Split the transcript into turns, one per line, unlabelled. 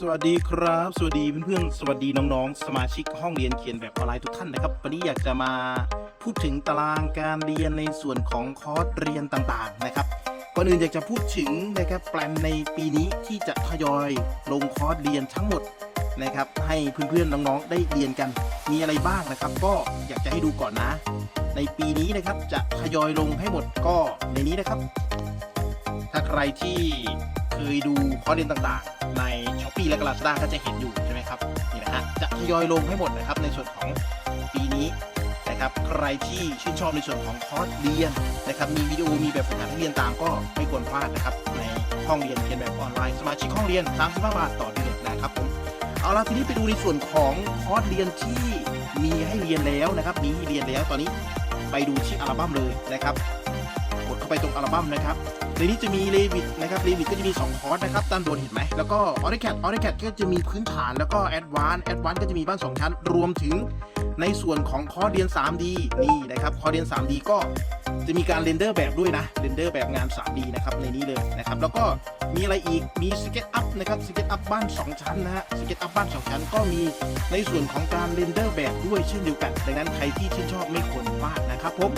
สวัสดีครับ สวัสดีเพื่อนๆ สวัสดีน้องๆ สมาชิกห้องเรียนเขียนแบบออนไลน์ทุกท่านนะครับ วันนี้อยากจะมาพูดถึงตารางการเรียนในส่วนของคอร์สเรียนต่างๆ นะครับ ก่อนอื่นอยากจะพูดถึงนะครับแปลนในปีนี้ที่จะทยอยลงคอร์สเรียนทั้งหมดนะครับ ให้เพื่อนๆ น้องๆ ได้เรียนกัน มีอะไรบ้างนะครับ ก็อยากจะให้ดูก่อนนะ ในปีนี้นะครับจะทยอยลงให้หมดก็ในนี้นะครับ ถ้าใครที่เคยดูคอร์สเรียนต่างๆ ในช้อปปี้และก a า a ด้าก็จะเห็นอยู่ใช่ไหมครับนี่นะฮะจะทยอยลงให้หมดนะครับในส่วนของปีนี้นะครับใครที่ชื่นชอบในส่วนของคอร์สเรียนนะครับมีวิดีโอมีแบบฝึกหัดให้เรียนตามก็ไม่ควรพลาดนะครับในห้องเรียนเรียนแบบออนไลน์สมาชิกห้องเรียน35บาทต่อเดือนนะครับผมเอาละทีนี้ไปดูในส่วนของคอร์สเรียนที่มีให้เรียนแล้วนะครับมีให้เรียนแล้วตอนนี้ไปดูที่อัลบั้มเลยนะครับ ไปตรงอัลบั้มนะครับในนี้จะมีเลวิตนะครับเลวิตก็จะมี2คอร์สนะครับด้านบนเห็นไหมแล้วก็ a u t o c a d a u t o c a d ก็จะมีพื้นฐานแล้วก็ Advanced Advanced ก็จะมีบ้าน 2 ชั้น รวมถึงในส่วนของคอร์สเรียน 3D นี่นะครับคอร์สเรียน 3D ก็จะมีการเรนเดอร์แบบด้วยนะเรนเดอร์แบบงาน 3D นะครับในนี้เลยนะครับแล้วก็มีอะไรอีกมีสเก็ตอัพนะครับสเก็ตอัพบ้าน 2 ชั้นนะฮะสเก็ตอัพบ้าน 2 ชั้น ก็มีในส่วนของการเรนเดอร์แบบด้วยเช่นเดียวกัน ดังนั้นใครที่ชื่นชอบไม่ควรพลาดนะครับผม